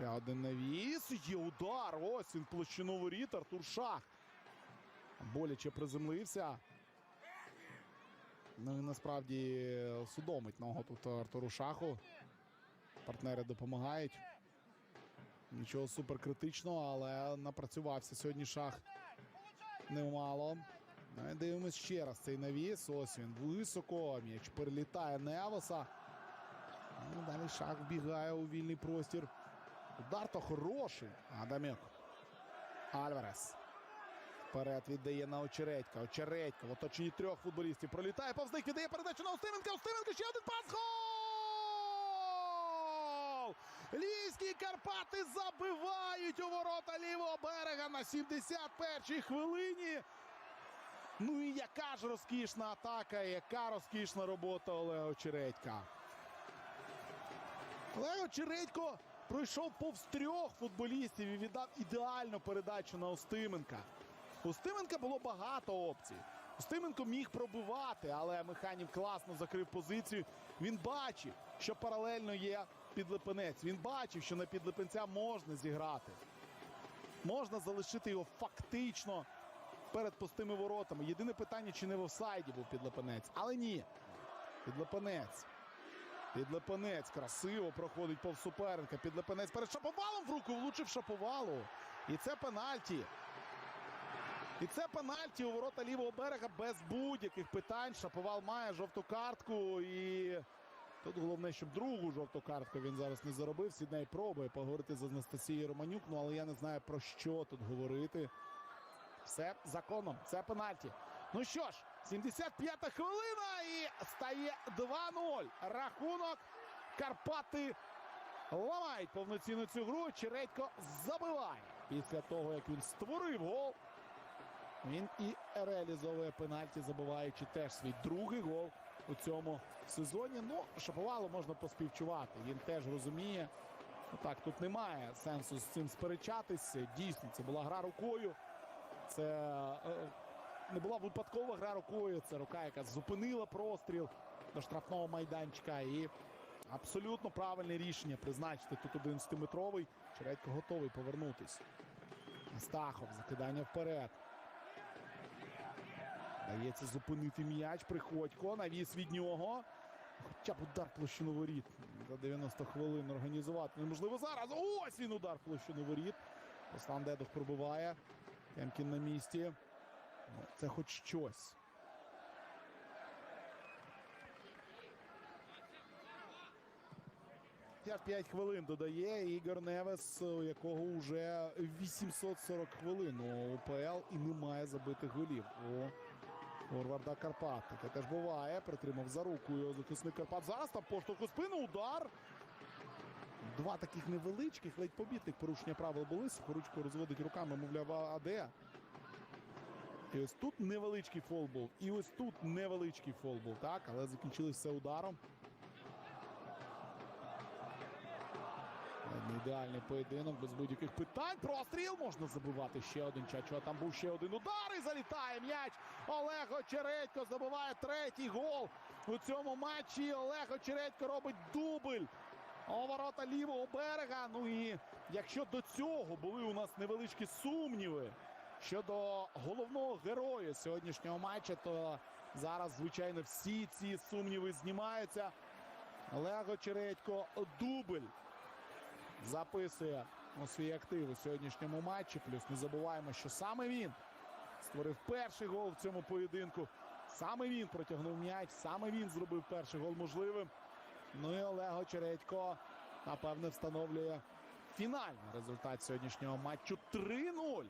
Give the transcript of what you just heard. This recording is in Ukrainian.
Ще один навіс. Є удар. Ось він площину воріт. Артур Шах. Боляче приземлився. Ну і насправді судомить ногу тут Артуру Шаху. Партнери допомагають. Нічого суперкритичного, але напрацювався сьогодні шах немало. Ну і Дивимось ще раз цей навіс. Ось він високо. М'яч перелітає Невоса. Ну, далі шах вбігає у вільний простір. Удар то хороший. Адамюк. Альварес. Вперед віддає на Очередька. Очередька в оточенні трьох футболістів. Пролітає повз них, віддає передачу на Устименка. Устименко ще один пас. Гол! Львівські Карпати забивають у ворота лівого берега на 71-й хвилині. Ну і яка ж розкішна атака, яка розкішна робота Олега Очередька. Олег Очередько пройшов повз трьох футболістів і віддав ідеальну передачу на Устименка. У Устименка було багато опцій. Устименко міг пробивати, але Механів класно закрив позицію. Він бачив, що паралельно є підлипенець. Він бачив, що на підлипенця можна зіграти. Можна залишити його фактично перед пустими воротами. Єдине питання, чи не в офсайді був підлипенець. Але ні. Підлипенець. Підлепенець красиво проходить повз суперника. Підлепенець перед шаповалом в руку влучив шаповалу. І це пенальті. І це пенальті у ворота лівого берега без будь-яких питань. Шаповал має жовту картку. І тут головне, щоб другу жовту картку він зараз не заробив. Сідней пробує поговорити з Анастасією Романюк. Ну але я не знаю про що тут говорити. Все законом. Це пенальті. Ну що ж, 75-та хвилина і стає 2-0. Рахунок. Карпати ламають повноцінну цю гру. Чередько забиває. Після того, як він створив гол. Він і реалізовує пенальті, забиваючи теж свій другий гол у цьому сезоні. Ну, Шаповалу можна поспівчувати. Він теж розуміє. Ну так, тут немає сенсу з цим сперечатися. Дійсно, це була гра рукою. Це е, не була випадкова гра рукою. Це рука, яка зупинила простріл до штрафного майданчика. І абсолютно правильне рішення призначити тут 11-метровий. Чередько готовий повернутись. Астахов, закидання вперед. Дається зупинити м'яч. Приходько. Навіс від нього. Хоча б удар площину воріт. За 90 хвилин організувати неможливо зараз. Ось він удар площину воріт. Руслан Дедух пробиває. Темкін на місці. Це хоч щось. П'ять хвилин додає Ігор Невес, у якого вже 840 хвилин у УПЛ і немає забитих голів. У Форварда Карпат. Таке теж буває. Притримав за руку його захисник Карпат. Зараз там поштовх у спину. Удар. Два таких невеличких, ледь побітних порушення правил були. Сухоручко розводить руками, мовляв, а де? І ось тут невеличкий фол був. І ось тут невеличкий фол був. Так, але закінчилось все ударом. Ідеальний поєдинок без будь-яких питань. Простріл можна забивати ще один чачо. Там був ще один удар і залітає м'яч. Олег Очередько забиває третій гол у цьому матчі. Олег Очередько робить дубль. У ворота лівого берега. Ну і якщо до цього були у нас невеличкі сумніви щодо головного героя сьогоднішнього матчу, то зараз, звичайно, всі ці сумніви знімаються. Олег Очередько дубль записує у свій актив у сьогоднішньому матчі. Плюс не забуваємо, що саме він створив перший гол в цьому поєдинку. Саме він протягнув м'яч, саме він зробив перший гол можливим. Ну і Олег Очередько, напевне, встановлює фінальний результат сьогоднішнього матчу 3-0.